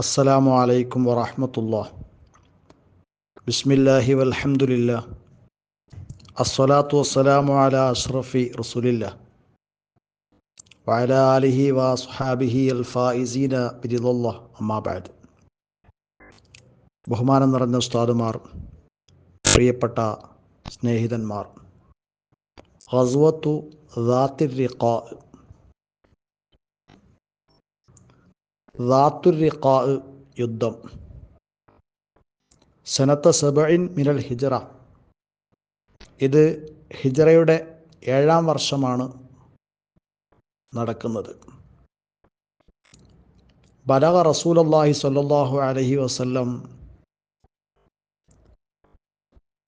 السلام عليكم ورحمة الله بسم الله والحمد لله الصلاة والسلام على أشرف رسول الله وعلى آله وأصحابه الفائزين برضا الله أما بعد ബഹുമാനം നിറഞ്ഞ ഉസ്താദുമാർ പ്രിയപ്പെട്ട സ്നേഹിതന്മാർ ഖസ്വത്തു ദാത്തിരിഖാ യുദ്ധം. സനത്ത സബഇൻ മിനൽ ഹിജറ. ഇത് ഹിജറയുടെ ഏഴാം വർഷമാണ് നടക്കുന്നത്. ബലഗ റസൂലല്ലാഹി സല്ലാഹു അലൈഹി വസല്ലം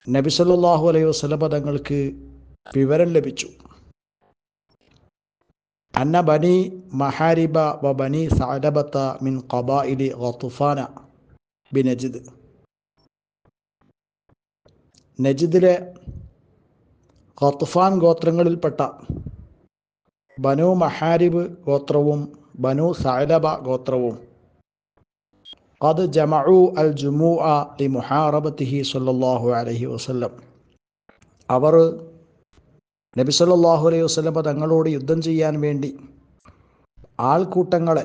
നബി സല്ലല്ലാഹു അലൈഹി വസ്ലം തങ്ങൾക്ക് വിവരം ലഭിച്ചു. അന്ന ബനി മഹാരിബ വ ബനി സഅലബത്ത മിൻ ഖബായിലി ഖത്തുഫാന ബി നജിദ്. നജിദിലെ ഖത്തുഫാൻ ഗോത്രങ്ങളിൽപ്പെട്ട ബനു മഹാരിബ് ഗോത്രവും ബനു സഅലബ ഗോത്രവും അത് ജമഉ അൽ ജുമു ലി മുഹാറബത്തിഹി സല്ലല്ലാഹു അലൈഹി വസല്ലം. അവർ നബി സല്ലാഹു അലൈഹി വസ്ലമ തങ്ങളോട് യുദ്ധം ചെയ്യാൻ വേണ്ടി ആൾക്കൂട്ടങ്ങളെ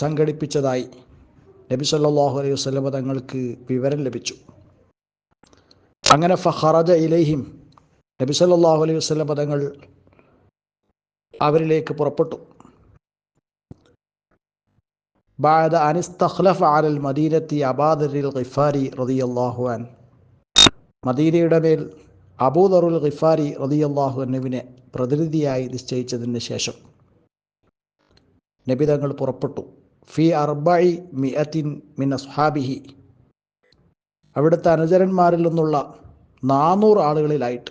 സംഘടിപ്പിച്ചതായി നബി സല്ലാഹു അലൈഹി വസ്ലമ തങ്ങൾക്ക് വിവരം ലഭിച്ചു. അങ്ങനെ ഫഹറജ ഇലൈഹിം നബി സല്ലാഹു അലൈഹി വസ്ലമ തങ്ങൾ അവരിലേക്ക് പുറപ്പെട്ടു. ബാദ അനിസ്തഖ്ലഫ് ആലൽ മദീനത്തി അബാദരിൽ ഖിഫാരി റതിയല്ലാഹു അൻ മദീനയുടെ മേൽ അബൂദറുൽ ഖിഫാരി റതിയല്ലാഹു അന്നുവിനെ പ്രതിനിധിയായി നിശ്ചയിച്ചതിന് ശേഷം നബിതങ്ങൾ പുറപ്പെട്ടു. ഫി അർബായി മിഅത്തിൻ മിൻ അസ്ഹാബിഹി. അവിടുത്തെ അനുചരന്മാരിൽ നിന്നുള്ള നാനൂറ് ആളുകളിലായിട്ട്.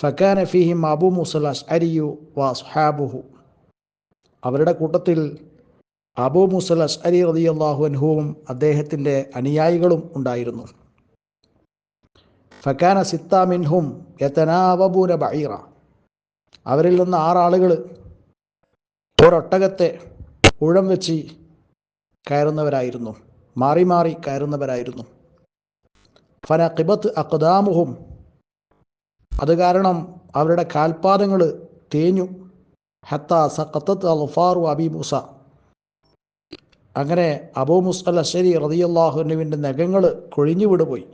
ഫക്കാന ഫിഹിം അബു മുസൽ അരിയു വ അസ്ഹാബുഹു. അവരുടെ കൂട്ടത്തിൽ അബു മുസൽ അഷ്അരി റതിയല്ലാഹു അൻഹുവും അദ്ദേഹത്തിന്റെ അനുയായികളും ഉണ്ടായിരുന്നു. ഫക്കാന സിത്ത മിൻഹും യതനാവബൂന ബഈറ. അവരിൽ നിന്ന് ആറാളുകൾ ഒരൊട്ടകത്തെ ഉഴം വെച്ച് കയറുന്നവരായിരുന്നു. മാറി മാറി കയറുന്നവരായിരുന്നു. ഫന കിബത്ത് അക്ദാമുഹും അത് കാരണം അവരുടെ കാൽപാദങ്ങൾ തേഞ്ഞു. ഹത്ത സഖത്തത്ത് അൽഫാറു അബി മുസ. അങ്ങനെ അബൂ മുസൽ അഷരി റതിയല്ലാഹുനുവിന്റെ നഖങ്ങൾ കൊഴിഞ്ഞു വിടുപോയി.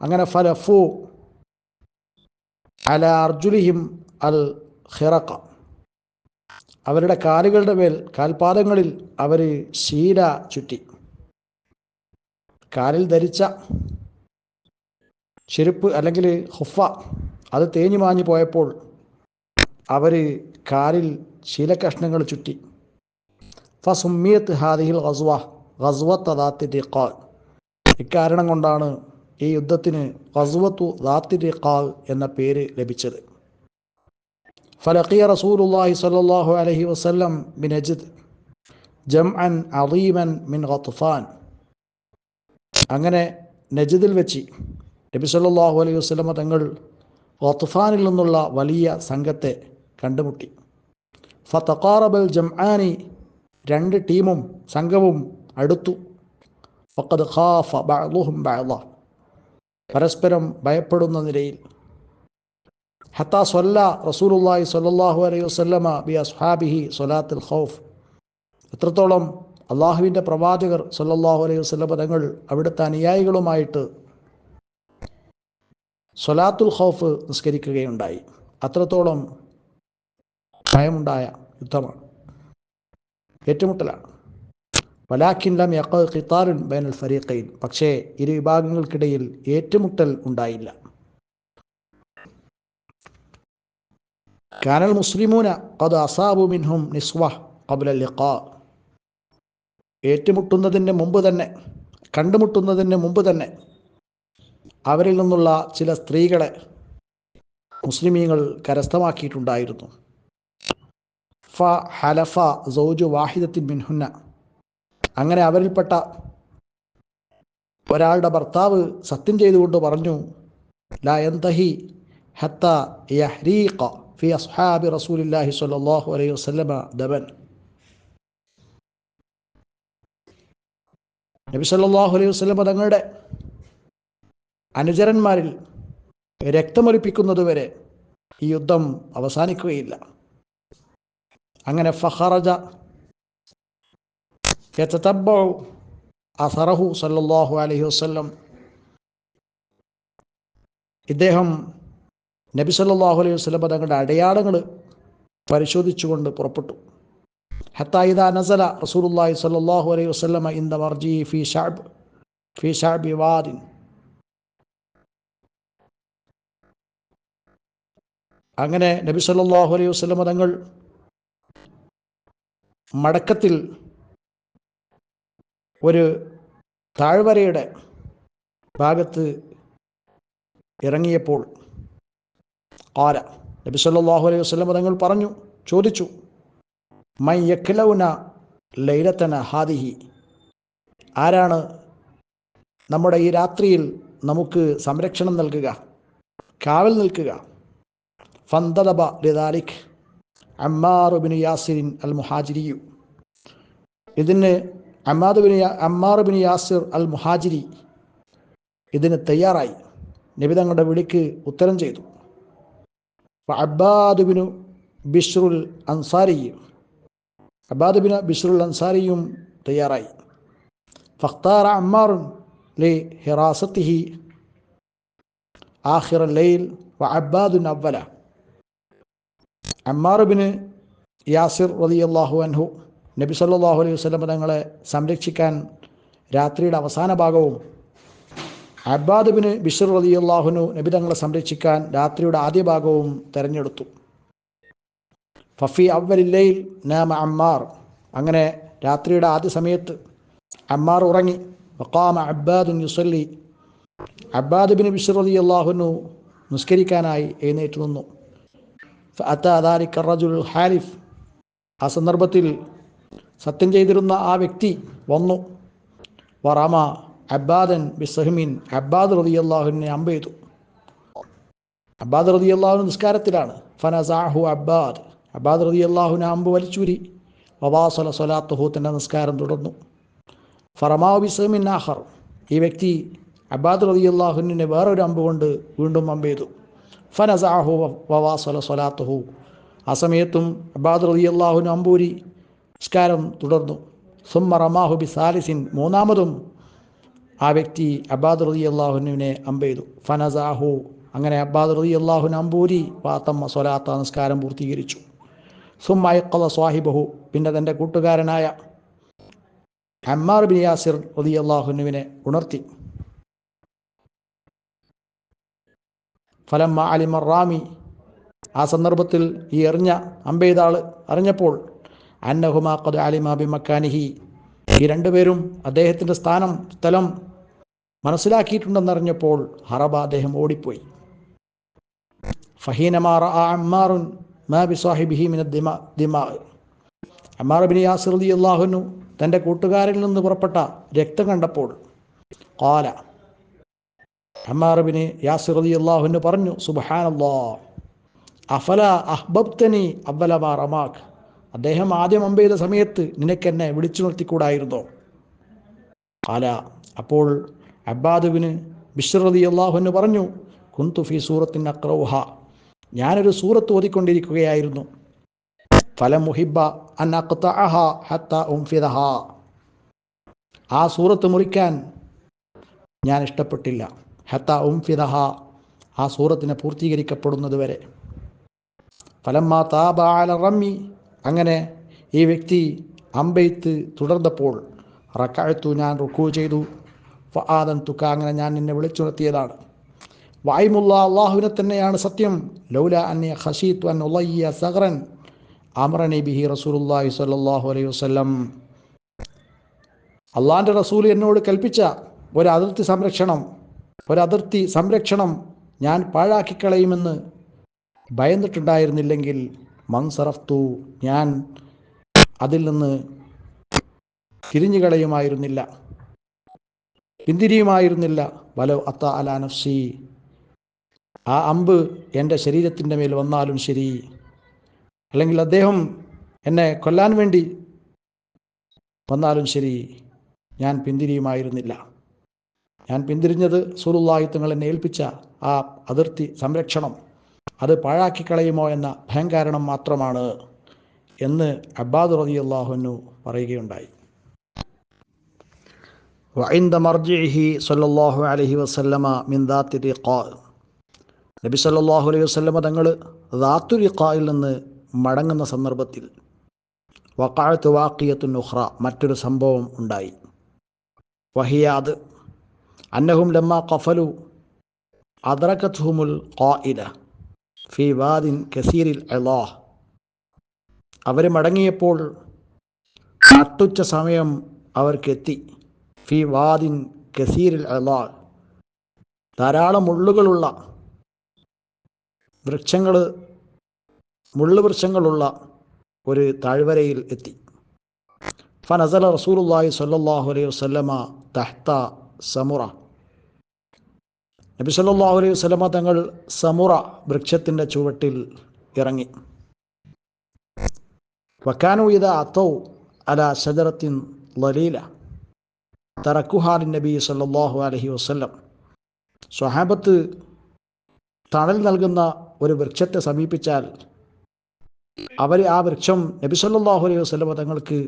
അങ്ങനെ ഫലഫു അല അർജുലിഹിം അൽ ഹിറക്ക അവരുടെ കാലുകളുടെ മേൽ കാൽപാദങ്ങളിൽ അവർ ശീല ചുറ്റി. കാലിൽ ധരിച്ച ചെരുപ്പ് അല്ലെങ്കിൽ ഹുഫ അത് തേഞ്ഞു മാഞ്ഞു പോയപ്പോൾ അവർ കാലിൽ ശീലകഷ്ണങ്ങൾ ചുറ്റി. ഫസുമിയത്ത് ഹാദിഹിൽ ഗസ്വ ഗസ്വത്ത് തദാത്തി ഇക്കാരണം കൊണ്ടാണ് ഈ യുദ്ധത്തിന് ഖസ്വത്തു ദാത്തിരിഖാൽ എന്ന പേര് ലഭിച്ചത്. ഫലഖിയ റസൂലുള്ളാഹി സ്വല്ലല്ലാഹു അലൈഹി വസല്ലം ബിൻ നജ്ദ് ജംഅൻ അദീമൻ മിൻ ഖത്ഫാൻ. അങ്ങനെ നജിദിൽ വെച്ച് നബി സല്ലാഹു അലൈഹി വസല്ലമ തങ്ങൾ ഖത്ഫാനിൽ നിന്നുള്ള വലിയ സംഘത്തെ കണ്ടുമുട്ടി. ഫതഖാറബൽ ജംആനി രണ്ട് ടീമും സംഘവും അടുത്തു. ഫഖദ് ഖാഫ ബഅദുഹും ബഅദ. പരസ്പരം ഭയപ്പെടുന്ന നിലയിൽ. ഹത്താസ്വല്ല സൊല്ല റസൂലുല്ലാഹി സ്വല്ലല്ലാഹു അലൈഹി വസല്ലമ ബി അസ്ഹാബിഹി സൊലാത്തുൽ ഖൗഫ്. എത്രത്തോളം അള്ളാഹുവിന്റെ പ്രവാചകർ സ്വല്ലല്ലാഹു അലൈഹി വസല്ലമ തങ്ങൾ അവിടുത്തെ അനുയായികളുമായിട്ട് സൊലാത്തുൽ ഖൗഫ് നിസ്കരിക്കുകയുണ്ടായി. അത്രത്തോളം ഭയമുണ്ടായ യുദ്ധമാണ്. ഏറ്റുമുട്ടലാണ്. വലാഖിൻ ലം യഖ ഖിത്താറുൻ ബൈനൽ ഫരീഖൈൻ. പക്ഷേ ഇരു വിഭാഗങ്ങൾക്കിടയിൽ ഏറ്റുമുട്ടൽ ഉണ്ടായില്ല. കാനൽ മുസ്ലിമൂന അത് അസാബു മിൻഹും നിസ്വ കബുല ലിഖാ. ഏറ്റുമുട്ടുന്നതിന് മുമ്പ് തന്നെ കണ്ടുമുട്ടുന്നതിന് മുമ്പ് തന്നെ അവരിൽ നിന്നുള്ള ചില സ്ത്രീകളെ മുസ്ലിമീങ്ങൾ കരസ്ഥമാക്കിയിട്ടുണ്ടായിരുന്നു. ഫ ഹലഫ സൗജു വാഹിദത്തിൻ മിൻഹുന്ന അങ്ങനെ അവരിൽപ്പെട്ട ഒരാളുടെ ഭർത്താവ് സത്യം ചെയ്തുകൊണ്ട് പറഞ്ഞു ലാ ഹത്ത സ്വല്ലല്ലാഹു അലൈഹി വസല്ലമ ദബൻ നബി അലൈഹി വസല്ലമ തങ്ങളുടെ അനുചരന്മാരിൽ രക്തമൊലിപ്പിക്കുന്നതുവരെ ഈ യുദ്ധം അവസാനിക്കുകയില്ല. അങ്ങനെ ഫഹറജ യതതബ്ബഉ അസറഹു സല്ലല്ലാഹു അലൈഹി വസല്ലം ഇദ്ദേഹം നബി സല്ലല്ലാഹു അലൈഹി വസ്ലം തങ്ങളുടെ അടയാളങ്ങൾ പരിശോധിച്ചുകൊണ്ട് പുറപ്പെട്ടു. ഹത്താ ഇദാ നസല റസൂലുള്ളാഹി സല്ലാഹു അലൈഹി വസല്ലമ ഇൻ ദ മർജി ഫി ഷഅബ് ഫി ഷഅബി വാദിൻ. അങ്ങനെ നബി സല്ലല്ലാഹു അലൈഹി വസല്ലമ തങ്ങൾ മടക്കത്തിൽ ഒരു താഴ്വരയുടെ ഭാഗത്ത് ഇറങ്ങിയപ്പോൾ ആര? നബി സല്ലാഹു അലൈഹി വസ്ലം തങ്ങൾ പറഞ്ഞു ചോദിച്ചു മൈ യക്ലൗന ലൈലത്തന ഹാദിഹി? ആരാണ് നമ്മുടെ ഈ രാത്രിയിൽ നമുക്ക് സംരക്ഷണം നൽകുക കാവൽ നിൽക്കുക? ഫന്തദബ ലിദാലിഖ് അമ്മാർ ബിൻ യാസിറിൻ അൽ മുഹാജിരിയു. ഇതിന് Ammad bin Ammar Yasir al Muhajiri ഇതിന് തയ്യാറായി. നബി തങ്ങളുടെ വിളിക്ക് ഉത്തരം ചെയ്തു. അബ്ബാദ് ബിനു ബിഷ്റുൽ അൻസാരി. അബ്ബാദ് ബിഷ്റുൽ അൻസാരിയും തയ്യാറായി. ഫഖ്താറ അമ്മാറും ലി ഹിറാസത്തിഹി ആഖിറ ലൈൽ വ അബ്ബാദുൻ അവല അമ്മാർ ബിന് യാസിർ റളിയല്ലാഹു അൻഹു നബി സല്ലാഹു അലൈഹി വസ്ലം തങ്ങളെ സംരക്ഷിക്കാൻ രാത്രിയുടെ അവസാന ഭാഗവും അബ്ബാദുബിന് ബിഷർ ബിഷർ അള്ളാഹുനു നബി തങ്ങളെ സംരക്ഷിക്കാൻ രാത്രിയുടെ ആദ്യ ഭാഗവും തെരഞ്ഞെടുത്തു. ഫഫി അവലില്ലയിൽ നാമ അമ്മാർ. അങ്ങനെ രാത്രിയുടെ ആദ്യ സമയത്ത് അമ്മാർ ഉറങ്ങി. വക്കാമ അബ്ബാദുൻ യുസല്ലി. അബ്ബാദുബിന് ബിഷർ അലി അള്ളാഹുനു നിസ്കരിക്കാനായി എഴുന്നേറ്റ് നിന്നു. ഫഅത്താദാലിക റജുൽ ഹാലിഫ്. ആ സന്ദർഭത്തിൽ സത്യം ചെയ്തിരുന്ന ആ വ്യക്തി വന്നു. വറാമ അബ്ബാദൻ ബിസഹ്മീൻ അബ്ബാദ് റതിയല്ലാഹുവിനെ അമ്പെയ്തു അബ്ബാദ് റതിയല്ലാഹു നിസ്കാരത്തിലാണ്. ഫനസാഹു അബ്ബാദ്. അബ്ബാദ് റതിയല്ലാഹുവിനെ അമ്പ് വലിച്ചൂരി. വവാസല സ്വലാത്തുഹു തന്റെ നിസ്കാരം തുടർന്നു. ഫറമാവ് ബിസഹ്മിൻ ആഹർ. ഈ വ്യക്തി അബ്ബാദ് റതിയല്ലാഹുവിനെ വേറൊരു അമ്പ് കൊണ്ട് വീണ്ടും അമ്പെയ്തു ഫനസാഹു വവാസല സ്വലാത്തുഹു. ആ സമയത്തും അബ്ബാദ് റതിയല്ലാഹുവിന് അമ്പൂരി നിസ്കാരം തുടർന്നു. സുമ്മ റമാഹുബി സാലിസിൻ. മൂന്നാമതും ആ വ്യക്തി അബ്ബാദ് റതി അള്ളാഹുനുവിനെ അമ്പെയ്തു ഫനസാഹു. അങ്ങനെ അബ്ബാദ് റതി അള്ളാഹുൻ അമ്പൂരി വാത്തമ്മ സ്വലാത്ത നിസ്കാരം പൂർത്തീകരിച്ചു. സുമ്മയക്കല സ്വാഹിബഹു. പിന്നെ തന്റെ കൂട്ടുകാരനായ അമ്മാർ ബിൻ യാസിർ റതി അള്ളാഹുനുവിനെ ഉണർത്തി. ഫലമ്മ അലിമർ റാമി. ആ സന്ദർഭത്തിൽ ഈ എറിഞ്ഞ അമ്പെയ്താൾ അറിഞ്ഞപ്പോൾ അന്നഹുമാ അലിമാബി മക്കാനിഹി ഈ രണ്ടുപേരും അദ്ദേഹത്തിന്റെ സ്ഥാനം സ്ഥലം മനസ്സിലാക്കിയിട്ടുണ്ടെന്നറിഞ്ഞപ്പോൾ ഹറബ അദ്ദേഹം ഓടിപ്പോയി. ഫഹീനമാർ ആ അമ്മാറുൻ മാ ബി സാഹിബിഹി മിന ദിമ ദിമാ. അമ്മാർ ബിൻ യാസിർ അലി അള്ളാഹുനു തന്റെ കൂട്ടുകാരിൽ നിന്ന് പുറപ്പെട്ട രക്തം കണ്ടപ്പോൾ കാല അമ്മാർ ബിൻ യാസിർ അലി അള്ളാഹുനു പറഞ്ഞു സുബഹാനല്ലാ അഫല അഹ്ബബ്തനി അവലമാ റമാഖ് അദ്ദേഹം ആദ്യം അമ്പ് ചെയ്ത സമയത്ത് നിനക്കെന്നെ വിളിച്ചു നിർത്തിക്കൂടായിരുന്നോ? അല അപ്പോൾ അബ്ബാദുവിന് ബിഷ്റതി അള്ളാഹുവിന് പറഞ്ഞു കുന്തു ഫി സൂറത്തിൻ അക്രൗഹ ഞാനൊരു സൂറത്ത് ഓതിക്കൊണ്ടിരിക്കുകയായിരുന്നു. ഫലം മുഹിബ ഉംഫിദഹ ആ സൂറത്ത് മുറിക്കാൻ ഞാൻ ഇഷ്ടപ്പെട്ടില്ല. ഹത്ത ഉംഫിദഹ ആ സൂറത്തിനെ പൂർത്തീകരിക്കപ്പെടുന്നത് വരെ. ഫലം മാ താബ അല റമ്മി അങ്ങനെ ഈ വ്യക്തി അമ്പെയ്ത്ത് തുടർന്നപ്പോൾ റക്കാഴ്ത്തു ഞാൻ റുക്കു ചെയ്തു. ഫആദൻ തുക്ക അങ്ങനെ ഞാൻ നിന്നെ വിളിച്ചുണർത്തിയതാണ്. വായ്മുള്ള അള്ളാഹുവിനെ തന്നെയാണ് സത്യം. ലൗല അന്യ ഹസീത്വൻ അൻ ഉലയ്യ സഹറൻ അമറനി ബിഹി റസൂലുല്ലാഹി സ്വല്ലല്ലാഹു അലൈഹി വസല്ലം. അള്ളാഹിന്റെ റസൂൽ എന്നോട് കൽപ്പിച്ച ഒരു അതിർത്തി സംരക്ഷണം ഒരു അതിർത്തി സംരക്ഷണം ഞാൻ പാഴാക്കിക്കളയുമെന്ന് ഭയന്നിട്ടുണ്ടായിരുന്നില്ലെങ്കിൽ മൻസറഫ്തു ഞാൻ അതിൽ നിന്ന് തിരിഞ്ഞു കളയുമായിരുന്നില്ല പിന്തിരിയുമായിരുന്നില്ല. വലോ അത്ത അലാനഫ്സി ആ അമ്പ് എന്റെ ശരീരത്തിന്റെ മേൽ വന്നാലും ശരി. അല്ലെങ്കിൽ അദ്ദേഹം എന്നെ കൊല്ലാൻ വേണ്ടി വന്നാലും ശരി. ഞാൻ പിന്തിരിയുമായിരുന്നില്ല. ഞാൻ പിന്തിരിഞ്ഞത് സൂറുല്ലാഹി തങ്ങൾ എന്നെ ഏൽപ്പിച്ച ആ അതിർത്തി സംരക്ഷണം. അത് പാഴാക്കി കളയുമോ എന്ന ഭയം കാരണം മാത്രമാണ് എന്ന് അബ്ബാദ് റതി അള്ളാഹുനു പറയുകയുണ്ടായി. വൈന്ദ മർജിഹി സല്ലാഹു അലഹി വസല്ലമ മിന്ദാത്തി നബി സല്ലാഹു അലൈഹി വസ്ലമ തങ്ങൾ ദാത്തു റിഖായിൽ നിന്ന് മടങ്ങുന്ന സന്ദർഭത്തിൽ വക്കാഴത്ത് വാക്കിയത്തു നുഹ്റ മറ്റൊരു സംഭവം ഉണ്ടായി. വഹിയാദ് അന്നഹും ലമ്മ കഫലു അദ്രക്കത്ഹുമുൽ ഖായില ഫി വാദിൻ കസീരിൽ അലാഹ് അവർ മടങ്ങിയപ്പോൾ നട്ടുച്ച സമയം അവർക്കെത്തി ഫി വാദിൻ കസീരിൽ അലാ ധാരാളം മുള്ളുകളുള്ള വൃക്ഷങ്ങൾ മുള്ളുവൃക്ഷങ്ങളുള്ള ഒരു താഴ്വരയിൽ എത്തി. ഫനസല റസൂലുല്ലാഹി സ്വല്ലല്ലാഹു അലൈഹി വസല്ലമ തഹ്ത സമുറ. നബി സല്ലാ അലൈഹി വസ്ലമ തങ്ങൾ സമുറ വൃക്ഷത്തിന്റെ ചുവട്ടിൽ ഇറങ്ങി. വക്കാനു ഇത അത്തൗ അല ഷജറത്തിൻ ലലീല തറക്കുഹാലിൻ നബി സല്ലാഹു അലഹി വസല്ലം. സ്വഹാബത്ത് തണൽ നൽകുന്ന ഒരു വൃക്ഷത്തെ സമീപിച്ചാൽ അവർ ആ വൃക്ഷം നബി സല്ലാഹു അലൈഹി വസ്ലമ തങ്ങൾക്ക്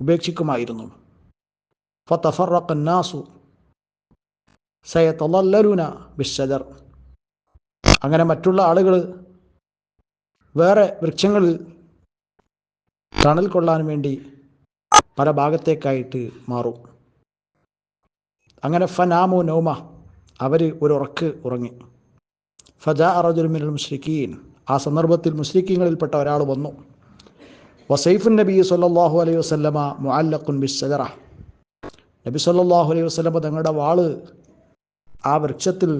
ഉപേക്ഷിക്കുമായിരുന്നു. ഫതഫറഖ നാസു സയതലല്ലലുന ബിഷജർ അങ്ങനെ മറ്റുള്ള ആളുകൾ വേറെ വൃക്ഷങ്ങളിൽ തണൽ കൊള്ളാൻ വേണ്ടി പല ഭാഗത്തേക്കായിട്ട് മാറും. അങ്ങനെ ഫനാമു നൗമ അവർ ഒരു ഉറക്ക് ഉറങ്ങി. ഫജാ അറജുൽമിനൽ മുസ്ലിഖീൻ ആ സന്ദർഭത്തിൽ മുസ്ലിഖീങ്ങളിൽപ്പെട്ട ഒരാൾ വന്നു. വസൈഫുൻ നബി സല്ലാഹു അലൈഹി വസ്ലമ മുഅല്ലഖുൻ ബിസ്സജറ നബി സല്ലാഹു അലൈഹി വസ്ലമ തങ്ങളുടെ വാൾ ആ വൃക്ഷത്തിൽ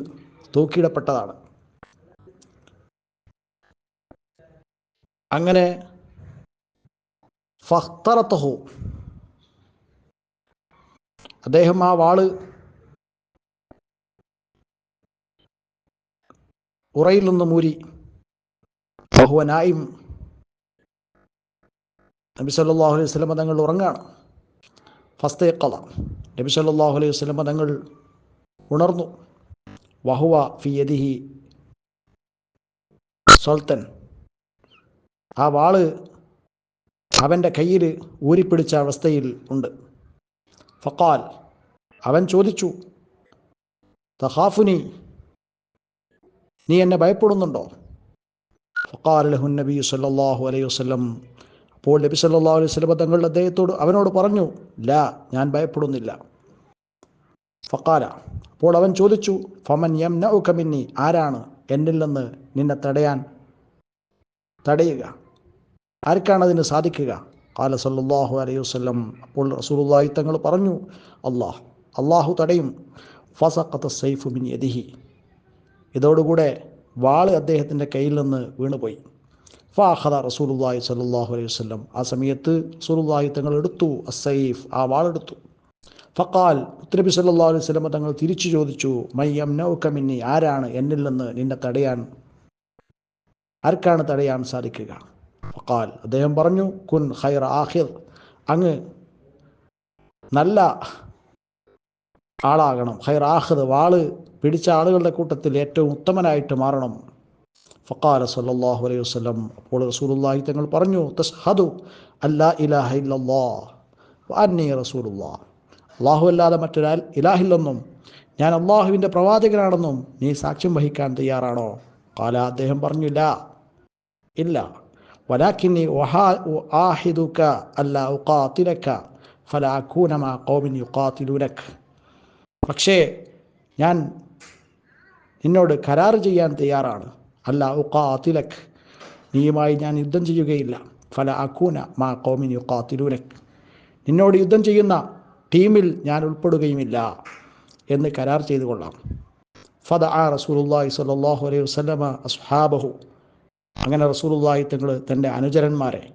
തൂക്കിയിടപ്പെട്ടതാണ്. അങ്ങനെ ഫഹ്തറത്തഹു അദ്ദേഹം ആ വാൾ ഉറയിൽ നിന്ന് മൂരി. ബഹുവനായും നബി സല്ലാഹു അലൈഹി സ്വലം തങ്ങൾ ഉറങ്ങാണ്. ഫസ്തേക്കള നബി സല്ലാഹു അലൈഹി സ്വലം തങ്ങൾ ഉണർന്നു. വഹുവ ഫിയദിഹി സുൽത്തൻ ആ വാൾ അവന്റെ കയ്യിൽ ഊരിപ്പിടിച്ച അവസ്ഥയിൽ ഉണ്ട്. ഫക്കാൽ അവൻ ചോദിച്ചു തഹാഫുനി നീ എന്നെ ഭയപ്പെടുന്നുണ്ടോ? ഫക്കാൽ ലഹു നബി സല്ലാഹു അലൈഹി വസ്ലം അപ്പോൾ നബി സല്ലാ അലൈഹി സ്വലം തങ്ങൾ അദ്ദേഹത്തോട് അവനോട് പറഞ്ഞു ലാ ഞാൻ ഭയപ്പെടുന്നില്ല. ഫക്കാല അപ്പോൾ അവൻ ചോദിച്ചു ഫമൻ യം നൗക്കമിന്നി ആരാണ്? എന്നിൽ നിന്ന് നിന്നെ തടയാൻ തടയുക. ആർക്കാണ് അതിന് സാധിക്കുക? കാല സല്ലാഹു അലൈഹി വസ്ലം അപ്പോൾ റസൂലുള്ളാഹി തങ്ങൾ പറഞ്ഞു അള്ളാഹ് അള്ളാഹു തടയും. ഫസഖത്ത് സൈഫു മിൻ യദിഹി. ഇതോടുകൂടെ വാൾ അദ്ദേഹത്തിന്റെ കയ്യിൽ നിന്ന് വീണുപോയി. ഫാഹദ റസൂലുള്ളാഹി സല്ലാഹു അലൈഹി വസ്ലം ആ സമയത്ത് റസൂലുള്ളാഹി തങ്ങൾ എടുത്തു അസൈഫ് ആ വാളെടുത്തു. ഫക്കാൽ ഉത്തരബി സല്ലാ അലൈഹി സ്വലമ തങ്ങൾ തിരിച്ചു ചോദിച്ചു മയ്യം നൗക്കമിന്നി ആരാണ് എന്നിൽ നിന്ന് നിന്നെ തടയാൻ? ആർക്കാണ് തടയാൻ സാധിക്കുക? ഫക്കാൽ അദ്ദേഹം പറഞ്ഞു കുൻ ഖൈർ ആഹിർ അങ്ങ് നല്ല ആളാകണം. ഖൈർ ആഹിർ വാൾ പിടിച്ച ആളുകളുടെ കൂട്ടത്തിൽ ഏറ്റവും ഉത്തമനായിട്ട് മാറണം. ഫക്കാല സല്ലാഹു അലൈഹി വസ്ലം അപ്പോൾ റസൂലുള്ളാഹി തങ്ങൾ പറഞ്ഞു തസ്ഹദു അല്ലാ ഇലാഹ ഇല്ലല്ലാഹ് അന്നി റസൂലുള്ളാ അള്ളാഹു അല്ലാതെ മറ്റൊരാൾ ഇലാഹില്ലെന്നും ഞാൻ അള്ളാഹുവിന്റെ പ്രവാചകനാണെന്നും നീ സാക്ഷ്യം വഹിക്കാൻ തയ്യാറാണോ? കാല അദ്ദേഹം പറഞ്ഞില്ല. ഇല്ല. വലാഖിനി ആഹിദുക അല്ല ഉഖാത്തിലക്ക ഫലാഖൂനമാ കോമിൻ യുഖാത്തിലൂനക്. പക്ഷേ ഞാൻ നിന്നോട് കരാർ ചെയ്യാൻ തയ്യാറാണ്. അല്ല ഉഖാത്തിലക്. നീയുമായി ഞാൻ യുദ്ധം ചെയ്യുകയില്ല. ഫല അക്കൂന മാ കോമിൻ യുഖാത്തിലൂനക്. നിന്നോട് യുദ്ധം ചെയ്യുന്ന ടീമിൽ ഞാൻ ഉൾപ്പെടുകയുമില്ല എന്ന് കരാർ ചെയ്തു കൊള്ളാം. ഫദ ആ റസൂലുല്ലാഹി സ്വല്ലല്ലാഹു അലൈഹി വസ്ലമ അസ്ഹാബഹു. അങ്ങനെ റസൂലുല്ലാഹി തങ്ങൾ തന്റെ അനുചരന്മാരെ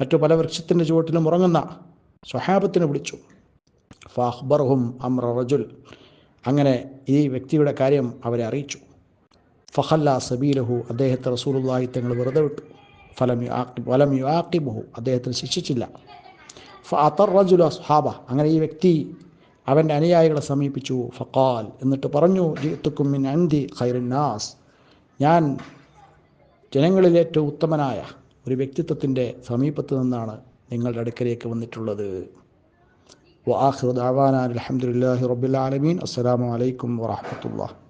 മറ്റു പല വൃക്ഷത്തിന്റെ ചുവട്ടിലും ഉറങ്ങുന്ന സ്വഹാബത്തിനെ വിളിച്ചു. ഫാഹ്ബർഹും അമ്ര റജുൽ. അങ്ങനെ ഈ വ്യക്തിയുടെ കാര്യം അവരെ അറിയിച്ചു. ഫഹല്ല സബീലഹു അദ്ദേഹത്തെ റസൂലുല്ലാഹി തങ്ങൾ വെറുതെ വിട്ടു. ഫലം യു ആക്കി ഫലം യു ആക്കിബഹു അദ്ദേഹത്തിന് ശിക്ഷിച്ചില്ല. ഫഅത്തർ റജുല സുഹാബ അങ്ങനെ ഈ വ്യക്തി അവന്റെ അനുയായികളെ സമീപിച്ചു. ഫക്കാൽ എന്നിട്ട് പറഞ്ഞു ജീത്തുക്കും മിൻ അന്തി ഖൈറുന്നാസ് ഞാൻ ജനങ്ങളിൽ ഏറ്റവും ഉത്തമനായ ഒരു വ്യക്തിത്വത്തിന്റെ സമീപത്ത് നിന്നാണ് നിങ്ങളുടെ അടുക്കലേക്ക് വന്നിട്ടുള്ളത്. വആഖിറു അലഹമുല്ലാഹി ആലമീൻ. അസ്സലാമു അലൈക്കും വറഹ്മത്തുള്ളാഹി.